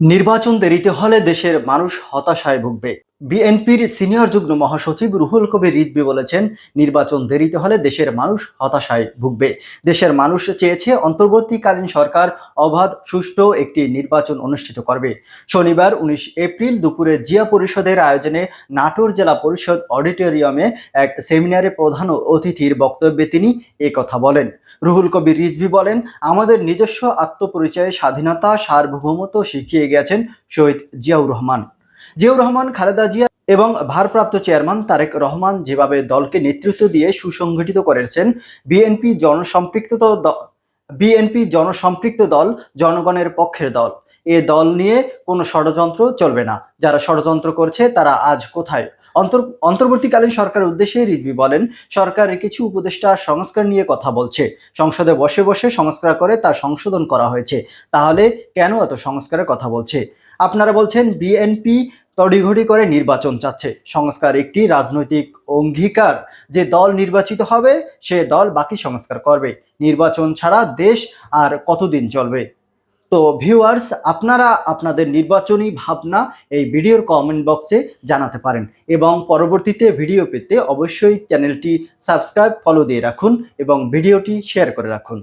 নির্বাচন দেরিতে হলে দেশের মানুষ হতাশায় ভুগবে। বিএনপির সিনিয়র যুগ্ম মহাসচিব রুহুল কবির রিজভি বলেছেন, নির্বাচন দেরিতে হলে দেশের মানুষ হতাশায় ভুগবে। দেশের মানুষ চেয়েছে অন্তর্বর্তীকালীন সরকার অবাধ, সুষ্ঠু একটি নির্বাচন অনুষ্ঠিত করবে। শনিবার উনিশ এপ্রিল দুপুরে জিয়া পরিষদের আয়োজনে নাটোর জেলা পরিষদ অডিটোরিয়ামে এক সেমিনারে প্রধান অতিথির বক্তব্যে তিনি কথা বলেন। রুহুল কবির রিজভি বলেন, আমাদের নিজস্ব আত্মপরিচয়ে স্বাধীনতা, সার্বভৌমত্ব শিখিয়ে গেছেন শহীদ জিয়াউর রহমান। জিয়াউর রহমান, খালেদা জিয়া এবং ভারপ্রাপ্ত চেয়ারম্যান তারেক রহমান যেভাবে দলকে নেতৃত্ব দিয়ে সুসংগঠিত করেছেন, বিএনপি জনসম্পৃক্ত বিএনপি জনসম্পৃক্ত দল জনগণের পক্ষের দল। এ দল নিয়ে কোনো ষড়যন্ত্র চলবে না। যারা ষড়যন্ত্র করছে, তারা আজ কোথায়? অন্তর, অন্তর্বর্তীকালীন সরকারের উদ্দেশ্যে রিজভি বলেন সরকারের কিছু উপদেষ্টা সংস্কার নিয়ে কথা বলছে। সংসদে বসে বসে সংস্কার করে তা সংশোধন করা হয়েছে। তাহলে কেন এত সংস্কারের কথা বলছে? আপনারা বলছেন বিএনপি তড়িঘড়ি করে নির্বাচন চাচ্ছে। সংস্কার একটি রাজনৈতিক অঙ্গীকার। যে দল নির্বাচিত হবে, সে দল বাকি সংস্কার করবে। নির্বাচন ছাড়া দেশ আর কতদিন চলবে? তো ভিউয়ার্স আপনারা আপনাদের নির্বাচনী ভাবনা এই ভিডিওর কমেন্ট বক্সে জানাতে পারেন এবং পরবর্তীতে ভিডিও পেতে অবশ্যই চ্যানেলটি সাবস্ক্রাইব ফলো দিয়ে রাখুন এবং ভিডিওটি শেয়ার করে রাখুন।